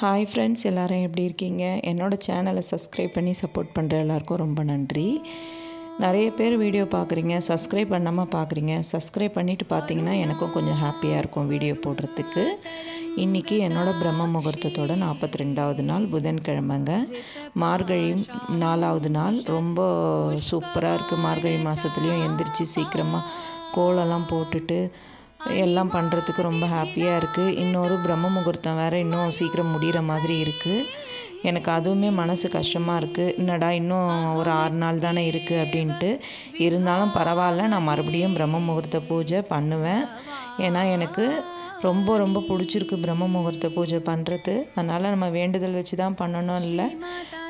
Hi friends எல்லோரும் எப்படி இருக்கீங்க? என்னோடய சேனலை சப்ஸ்கிரைப் பண்ணி சப்போர்ட் பண்ணுற எல்லாருக்கும் ரொம்ப நன்றி. நிறைய பேர் வீடியோ பார்க்குறீங்க சப்ஸ்கிரைப் பண்ணாமல் பார்க்குறீங்க. சப்ஸ்கிரைப் பண்ணிவிட்டு பார்த்தீங்கன்னா எனக்கும் கொஞ்சம் ஹாப்பியாக இருக்கும் வீடியோ போடுறதுக்கு. இன்றைக்கி என்னோடய பிரம்ம முகூர்த்தத்தோட நாற்பத்தி ரெண்டாவது நாள் புதன்கிழமைங்க. மார்கழி நாலாவது நாள். ரொம்ப சூப்பராக இருக்குது மார்கழி மாதத்துலேயும் எந்திரிச்சு சீக்கிரமாக கோலெல்லாம் போட்டுட்டு எல்லாம் பண்ணுறதுக்கு ரொம்ப ஹாப்பியாக இருக்குது இன்னொரு பிரம்ம முகூர்த்தம் வேறு இன்னும் சீக்கிரம் முடிகிற மாதிரி இருக்குது எனக்கு அதுவுமே மனசு கஷ்டமாக இருக்குது என்னடா இன்னும் ஒரு ஆறு நாள் தானே இருக்குது அப்படின்ட்டு. இருந்தாலும் பரவாயில்ல நான் மறுபடியும் பிரம்ம முகூர்த்த பூஜை பண்ணுவேன். ஏன்னா எனக்கு ரொம்ப ரொம்ப பிடிச்சிருக்கு பிரம்ம முகூர்த்த பூஜை பண்ணுறது அதனால் நம்ம வேண்டுதல் வச்சு தான் பண்ணணும் இல்லை.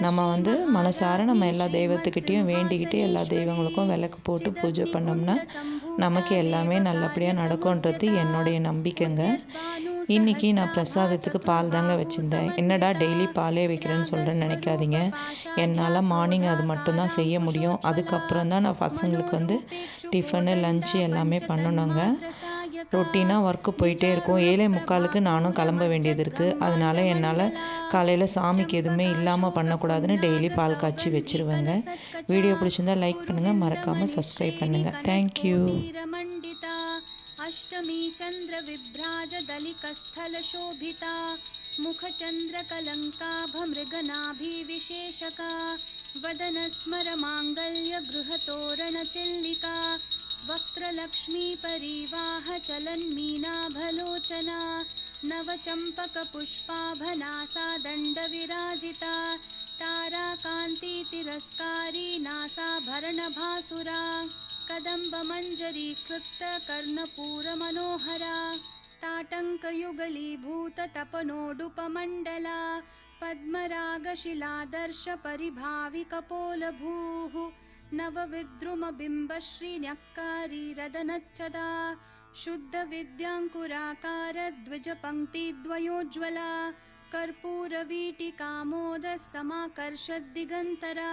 நம்ம வந்து மனசார நம்ம எல்லா தெய்வத்துக்கிட்டேயும் வேண்டிக்கிட்டு எல்லா தெய்வங்களுக்கும் விளக்கு போட்டு பூஜை பண்ணோம்னா நமக்கு எல்லாமே நல்லபடியாக நடக்கும்ன்றது என்னுடைய நம்பிக்கைங்க. இன்றைக்கி நான் பிரசாதத்துக்கு பால் தாங்க வச்சுருந்தேன். என்னடா டெய்லி பாலே வைக்கிறேன்னு சொல்கிறேன்னு நினைக்காதீங்க. என்னால் மார்னிங் அது மட்டும்தான் செய்ய முடியும். அதுக்கப்புறம் தான் நான் பசங்களுக்கு வந்து டிஃபனு லஞ்சு எல்லாமே பண்ணணுங்க. ரொட்டீனாக ஒர்க்கு போயிட்டே இருக்கும் ஏழை முக்காலுக்கு நானும் கிளம்ப வேண்டியது இருக்குது அதனால் என்னால் காலையில் சாமிக்கு எதுவுமே இல்லாமல் பண்ணக்கூடாதுன்னு டெய்லி பால் காய்ச்சி வச்சுருவேங்க வீடியோ பிடிச்சிருந்தா லைக் பண்ணுங்கள் மறக்காமல் சப்ஸ்கிரைப் பண்ணுங்கள் தேங்க்யூ अष्टमी चन्द्रविभ्राजदलिकस्थलशोभिता मुखचन्द्रकलङ्काभमृगनाभिविशेषका वदनस्मरमाङ्गल्यगृहतोरणचिल्लिका वक्त्रलक्ष्मीपरिवाहचलन्मीनाभलोचना नवचम्पकपुष्पाभनासा दण्डविराजिता ताराकान्तितिरस्कारी नासाभरणभासुरा कदम्बमञ्जरीकृतकर्णपूरमनोहरा ताटङ्कयुगलीभूततपनोडुपमण्डला पद्मरागशिलादर्शपरिभाविकपोलभूः नवविद्रुमबिम्बश्रीन्यक्कारी रदनच्छदा शुद्धविद्याङ्कुराकारद्विजपङ्क्तिद्वयोज्ज्वला। कर्पूरवीटिकामोदः समाकर्षद्दिगन्तरा